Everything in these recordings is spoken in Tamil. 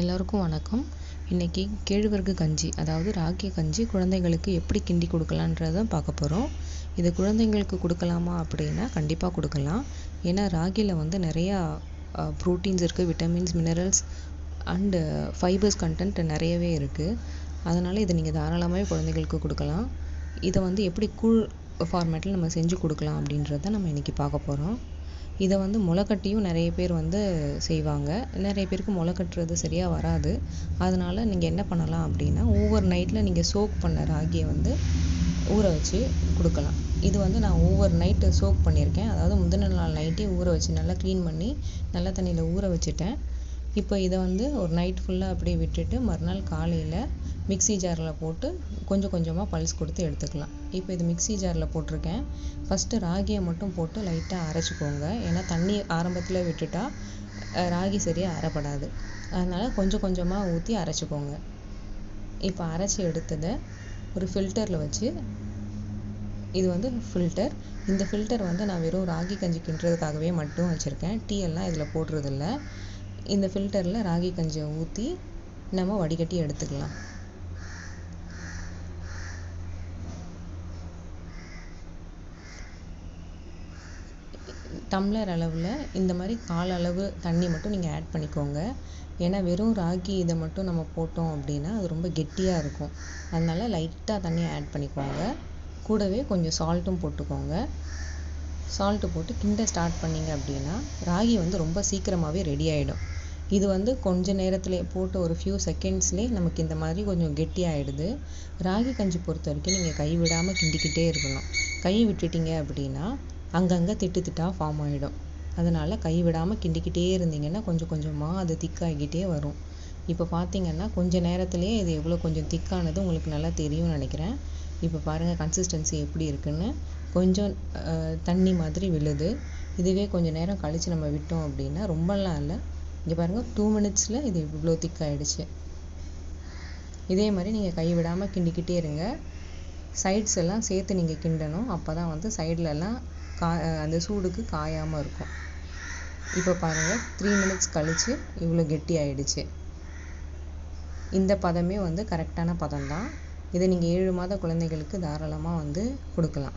எல்லோருக்கும் வணக்கம். இன்றைக்கி கேழ்வரகு கஞ்சி அதாவது ராகி கஞ்சி குழந்தைங்களுக்கு எப்படி கிண்டி கொடுக்கலான்றத பார்க்க போகிறோம் இது குழந்தைங்களுக்கு கொடுக்கலாமா அப்படின்னா கண்டிப்பாக கொடுக்கலாம். ஏன்னா ராகியில் வந்து நிறையா ப்ரோட்டீன்ஸ் இருக்குது vitamins minerals and fibers content நிறையவே இருக்குது அதனால் இதை நீங்கள் தாராளமாகவே குழந்தைங்களுக்கு கொடுக்கலாம். இதை வந்து எப்படி கூழ் ஃபார்மேட்டில் நம்ம செஞ்சு கொடுக்கலாம் அப்படின்றத நம்ம இன்றைக்கி பார்க்க போகிறோம் இதை வந்து முளைக்கட்டியும் நிறைய பேர் வந்து செய்வாங்க. நிறைய பேருக்கு முளை கட்டுறது சரியாக வராது. அதனால் நீங்கள் என்ன பண்ணலாம் அப்படின்னா ஓவர் நைட்டில் நீங்கள் சோக் பண்ண ராகியை வந்து ஊற வச்சு கொடுக்கலாம். இது வந்து நான் ஓவர் நைட்டு சோக் பண்ணியிருக்கேன். அதாவது முந்தின நாள் நைட்டே ஊற வச்சு நல்லா க்ளீன் பண்ணி நல்ல தண்ணியில் ஊற வச்சுட்டேன். இப்போ இதை வந்து ஒரு நைட் ஃபுல்லாக அப்படியே விட்டுட்டு மறுநாள் காலையில் மிக்ஸி ஜாரில் போட்டு கொஞ்சம் கொஞ்சமாக பல்ஸ் கொடுத்து எடுத்துக்கலாம். இப்போ இது மிக்ஸி ஜாரில் போட்டிருக்கேன். ஃபஸ்ட்டு ராகியை மட்டும் போட்டு லைட்டாக அரைச்சிக்கோங்க. ஏன்னா தண்ணி ஆரம்பத்தில் விட்டுட்டா ராகி சரியாக அரைப்படாது. அதனால் கொஞ்சம் கொஞ்சமாக ஊற்றி அரைச்சிக்கோங்க. இப்போ அரைச்சி எடுத்ததை ஒரு ஃபில்டரில் வச்சு இது வந்து ஃபில்டர் இந்த ஃபில்டர் வந்து நான் வெறும் ராகி கஞ்சி கிண்டுறதுக்காகவே மட்டும் வச்சுருக்கேன். டீ எல்லாம் இதில் போடுறதில்ல. இந்த ஃபில்டரில் ராகி கஞ்சியை ஊற்றி நம்ம வடிகட்டி எடுத்துக்கலாம். டம்ளர் அளவில் இந்த மாதிரி கால் அளவு தண்ணி மட்டும் நீங்கள் ஆட் பண்ணிக்கோங்க. ஏன்னா வெறும் ராகி இதை மட்டும் நம்ம போட்டோம் அப்படின்னா அது ரொம்ப கெட்டியாக இருக்கும். அதனால் லைட்டாக தண்ணியை ஆட் பண்ணிக்கோங்க. கூடவே கொஞ்சம் சால்ட்டும் போட்டுக்கோங்க. சால்ட்டு போட்டு கிண்ட ஸ்டார்ட் பண்ணிங்க அப்படின்னா ராகி வந்து ரொம்ப சீக்கிரமாகவே ரெடி ஆகிடும் இது வந்து கொஞ்ச நேரத்துலேயே போட்டு ஒரு ஃபியூ செகண்ட்ஸ்லேயே நமக்கு இந்த மாதிரி கொஞ்சம் கெட்டியாகிடுது ராகி கஞ்சி பொறுத்த வரைக்கும் நீங்கள் கை விடாமல் கிண்டிக்கிட்டே இருக்கணும். கை விட்டுட்டீங்க அப்படின்னா அங்கங்கே திட்டு திட்டாக ஃபார்ம் ஆகிடும் அதனால் கை விடாமல் கிண்டிக்கிட்டே இருந்தீங்கன்னா கொஞ்சம் கொஞ்சமாக அது திக்காகிக்கிட்டே வரும். இப்போ பார்த்தீங்கன்னா கொஞ்சம் நேரத்துலேயே இது எவ்வளோ கொஞ்சம் திக்கானது உங்களுக்கு நல்லா தெரியும்னு நினைக்கிறேன். இப்போ பாருங்கள் கன்சிஸ்டன்சி எப்படி இருக்குன்னு. கொஞ்சம் தண்ணி மாதிரி விழுது. இதுவே கொஞ்சம் நேரம் கழித்து நம்ம விட்டோம் அப்படின்னா ரொம்பலாம் இல்லை இங்கே பாருங்கள் டூ மினிட்ஸில் இது இவ்வளோ திக் ஆகிடுச்சு இதே மாதிரி நீங்கள் கை விடாமல் கிண்டிக்கிட்டே இருங்க. சைட்ஸ் எல்லாம் சேர்த்து நீங்கள் கிண்டணும். அப்போ தான் வந்து சைட்லலாம் கா அந்த சூடுக்கு காயாமல் இருக்கும். இப்போ பாருங்கள் த்ரீ மினிட்ஸ் கழித்து இவ்வளோ கெட்டி ஆகிடுச்சு இந்த பதமே வந்து கரெக்டான பதம் தான். இதை நீங்கள் ஏழு மாத குழந்தைகளுக்கு தாராளமாக வந்து கொடுக்கலாம்.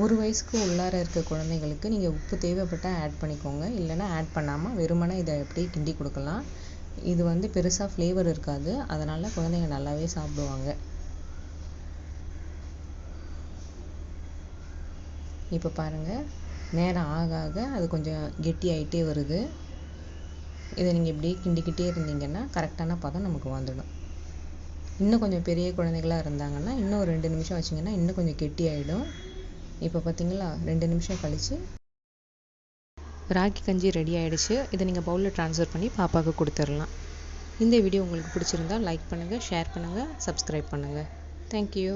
ஒரு வயசுக்கு உள்ளார இருக்க குழந்தைங்களுக்கு நீங்கள் உப்பு தேவைப்பட்டால் ஆட் பண்ணிக்கோங்க. இல்லைன்னா ஆட் பண்ணாமல் வெறுமனே இதை அப்படியே கிண்டி கொடுக்கலாம். இது வந்து பெருசாக ஃப்ளேவர் இருக்காது. அதனால் குழந்தைங்க நல்லாவே சாப்பிடுவாங்க. இப்போ பாருங்கள் நேரம் ஆக ஆக அது கொஞ்சம் கெட்டி ஆகிட்டே வருது. இதை நீங்கள் இப்படியே கிண்டிக்கிட்டே இருந்தீங்கன்னா கரெக்டான பதம் நமக்கு வந்துடும். இன்னும் கொஞ்சம் பெரிய குழந்தைகளாக இருந்தாங்கன்னா இன்னும் ரெண்டு நிமிஷம் வச்சிங்கன்னா இன்னும் கொஞ்சம் கெட்டி ஆகிடும் இப்போ பார்த்தீங்களா ரெண்டு நிமிஷம் கழித்து ராகி கஞ்சி ரெடி ஆகிடுச்சு இதை நீங்கள் பவுலில் ட்ரான்ஸ்ஃபர் பண்ணி பாப்பாவுக்கு கொடுத்துடலாம். இந்த வீடியோ உங்களுக்கு பிடிச்சிருந்தா லைக் பண்ணுங்கள் ஷேர் பண்ணுங்கள் சப்ஸ்கிரைப் பண்ணுங்கள் தேங்க்யூ